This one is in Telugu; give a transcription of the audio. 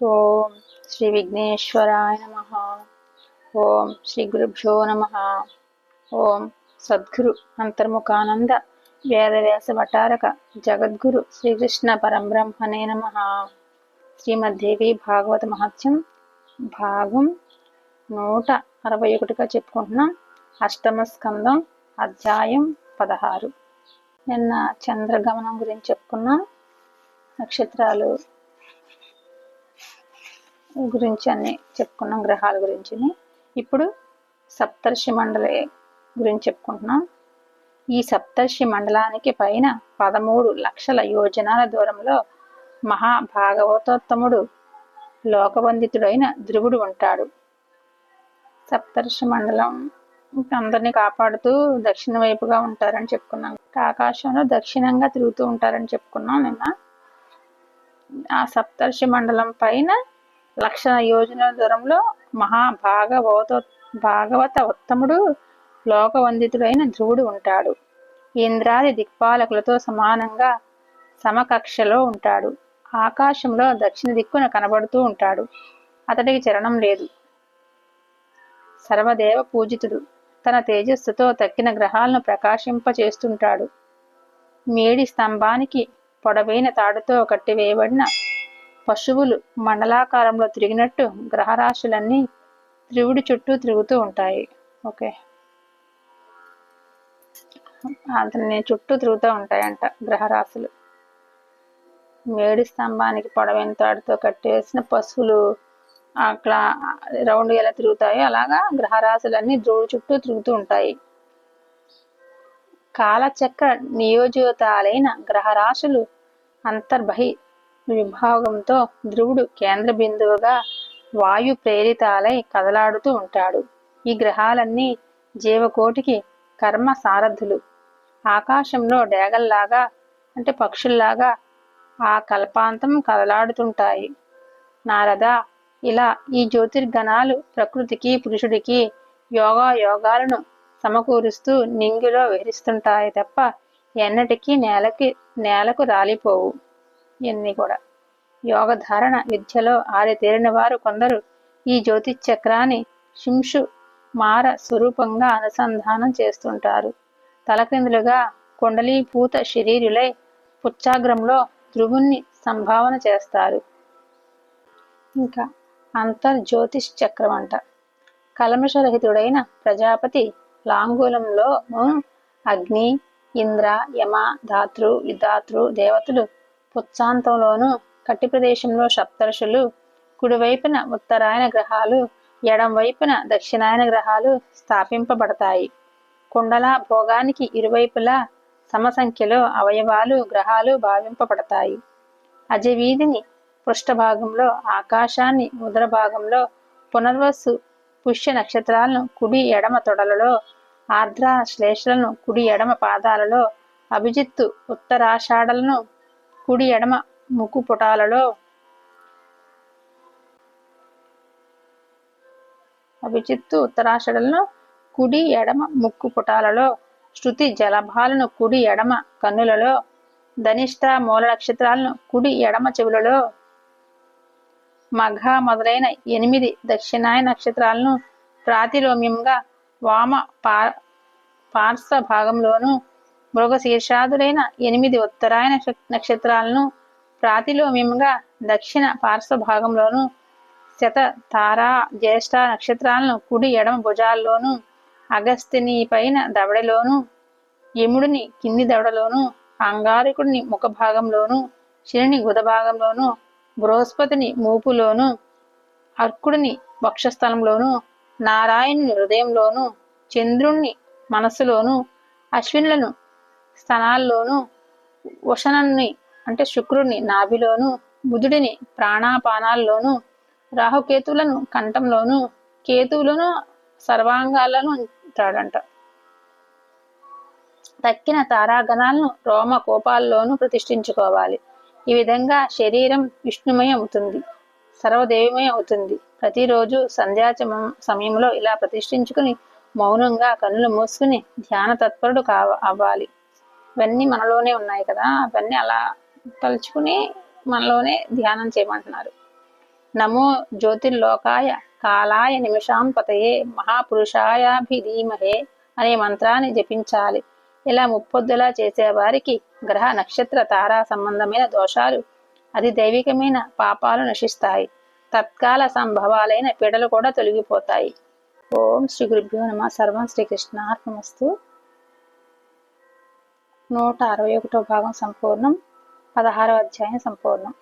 ఓం శ్రీ విఘ్నేశ్వరాయ నమ ఓం శ్రీ గురుభ్యో నమ ఓం సద్గురు అంతర్ముఖానంద వేదవ్యాస వటారక జగద్గురు శ్రీకృష్ణ పరంబ్రహ్మణే నమ శ్రీమద్దేవి భాగవత మహత్యం భాగం నూట అరవై ఒకటిగా చెప్పుకుంటున్నాం అష్టమ స్కందం అధ్యాయం పదహారు. నిన్న చంద్రగమనం గురించి చెప్పుకున్నాం. నక్షత్రాలు గురించి అన్ని చెప్పుకున్నాం గ్రహాల గురించి ఇప్పుడు సప్తర్షి మండలి గురించి చెప్పుకుంటున్నాం. ఈ సప్తర్షి మండలానికి పైన పదమూడు లక్షల యోజనాల దూరంలో మహాభాగవతోత్తముడు లోకబంధితుడైన ధ్రువుడు ఉంటాడు. సప్తర్షి మండలం అందరినీ కాపాడుతూ దక్షిణ వైపుగా ఉంటారని చెప్పుకున్నాం. ఆకాశంలో దక్షిణంగా తిరుగుతూ ఉంటారని చెప్పుకున్నాం నిన్న. ఆ సప్తర్షి మండలం పైన లక్ష యోజన దూరంలో మహాభాగవత భాగవత ఉత్తముడు లోకవందితుడైన ధ్రువుడు ఉంటాడు. ఇంద్రాది దిక్పాలకులతో సమానంగా సమకక్షలో ఉంటాడు. ఆకాశంలో దక్షిణ దిక్కున కనబడుతూ ఉంటాడు. అతడికి చరణం లేదు. సర్వదేవ పూజితుడు తన తేజస్సుతో తక్కిన గ్రహాలను ప్రకాశింపచేస్తుంటాడు. మేడి స్తంభానికి పొడవైన తాడుతో కట్టివేయబడిన పశువులు మండలాకారంలో తిరిగినట్టు గ్రహరాశులన్నీ త్రివుడి చుట్టూ తిరుగుతూ ఉంటాయి. ఓకే. అతని చుట్టూ తిరుగుతూ ఉంటాయంట గ్రహరాశులు. మేడి స్తంభానికి పొడవైన తాడుతో కట్టేసిన పశువులు అక్కడ రౌండ్ ఎలా తిరుగుతాయో అలాగా గ్రహరాశులన్నీ ధ్రువుడి చుట్టూ తిరుగుతూ ఉంటాయి. కాలచక్ర నియోజితాలైన గ్రహరాశులు అంతర్బహి విభాగంతో ధ్రువుడు కేంద్ర బిందువుగా వాయు ప్రేరితాలై కదలాడుతూ ఉంటాడు. ఈ గ్రహాలన్నీ జీవకోటికి కర్మ సారథులు. ఆకాశంలో డేగల్లాగా అంటే పక్షుల్లాగా ఆ కల్పాంతం కదలాడుతుంటాయి. నారద ఇలా ఈ జ్యోతిర్గణాలు ప్రకృతికి పురుషుడికి యోగా యోగాలను సమకూరుస్తూ నింగిలో విహరిస్తుంటాయి తప్ప ఎన్నటికీ నేలకి నేలకు రాలిపోవు. ఇవన్నీ కూడా. యోగధారణ విద్యలో ఆరితేరిన వారు కొందరు ఈ జ్యోతిచక్రాన్ని శింషు మార స్వరూపంగా అనుసంధానం చేస్తుంటారు. తలకిందులుగా కుండలీభూత శరీరులై పుచ్చాగ్రంలో ధ్రువుణ్ణి సంభావన చేస్తారు. ఇంకా అంతర్జ్యోతిష్ చక్రం అంట కలమషరహితుడైన ప్రజాపతి లాంగూలంలో అగ్ని ఇంద్ర యమ ధాతృ విధాతృ దేవతలు పుచ్చాంతంలోను కట్టి ప్రదేశంలో సప్తర్షులు కుడివైపున ఉత్తరాయణ గ్రహాలు ఎడం వైపున దక్షిణాయన గ్రహాలు స్థాపింపబడతాయి. కుండల భోగానికి ఇరువైపులా సమసంఖ్యలో అవయవాలు గ్రహాలు భావింపబడతాయి. అజవీధిని పృష్ఠభాగంలో ఆకాశాన్ని ఉదర భాగంలో పునర్వసు పుష్య నక్షత్రాలను కుడి ఎడమ తొడలలో ఆర్ద్ర శ్లేషలను కుడి ఎడమ పాదాలలో అభిజిత్తు ఉత్తరాషాఢలను కుడి ఎడమ ముక్కు పుటాలలో అభిజిత్తు ఉత్తరాషాఢలను కుడి ఎడమ ముక్కు పుటాలలో శృతి జలభాలను కుడి ఎడమ కన్నులలో ధనిష్ట మూల నక్షత్రాలను కుడి ఎడమ చెవులలో మఘ మొదలైన ఎనిమిది దక్షిణాయ నక్షత్రాలను ప్రాతిలోమ్యంగా వామ పా పార్శ్వ భాగంలోను మృగశీర్షాదులైన ఎనిమిది ఉత్తరాయణ నక్షత్రాలను ప్రాతిలోమ్యంగా దక్షిణ పార్శ్వ భాగంలోను శత తారా జ్యేష్ఠ నక్షత్రాలను కుడి ఎడమ భుజాల్లోను అగస్తిని పైన దవడలోను యముడిని కింది దవడలోను అంగారకుడిని ముఖ భాగంలోను శనిని గుద భాగంలోను బృహస్పతిని మూపులోను అర్కుడిని వక్షస్థలంలోను నారాయణుని హృదయంలోను చంద్రుణ్ణి మనస్సులోను అశ్వినులను స్థలాల్లోనూ వశనన్ని అంటే శుక్రుడిని నాభిలోను బుధుడిని ప్రాణాపానాల్లోను రాహుకేతువులను కంఠంలోను కేతువులను సర్వాంగాలను ఉంటాడంట తక్కిన తారాగణాలను రోమ కోపాల్లోనూ ప్రతిష్ఠించుకోవాలి. ఈ విధంగా శరీరం విష్ణుమయం అవుతుంది సర్వదేవిమయం అవుతుంది ప్రతిరోజు సంధ్యా సమయంలో ఇలా ప్రతిష్ఠించుకుని మౌనంగా కన్నులు మూసుకుని ధ్యాన తత్పరుడు కావ అవ్వాలి. ఇవన్నీ మనలోనే ఉన్నాయి కదా అవన్నీ అలా తలుచుకుని మనలోనే ధ్యానం చేయమంటున్నారు. నమో జ్యోతిర్లోకాయ కాలాయ నిమిషాం పతయే మహాపురుషాయాభిధీమహే అనే మంత్రాన్ని జపించాలి. ఇలా ముప్పొద్దులా చేసేవారికి గ్రహ నక్షత్ర తారా సంబంధమైన దోషాలు అది దైవికమైన పాపాలు నశిస్తాయి. తత్కాల సంభవాలైన పీడలు కూడా తొలగిపోతాయి. ఓం శ్రీ గురుభ్యో నమ. సర్వం శ్రీకృష్ణార్పణమస్తు నూట అరవై ఒకటో భాగం సంపూర్ణం పదహారవ అధ్యాయం సంపూర్ణం.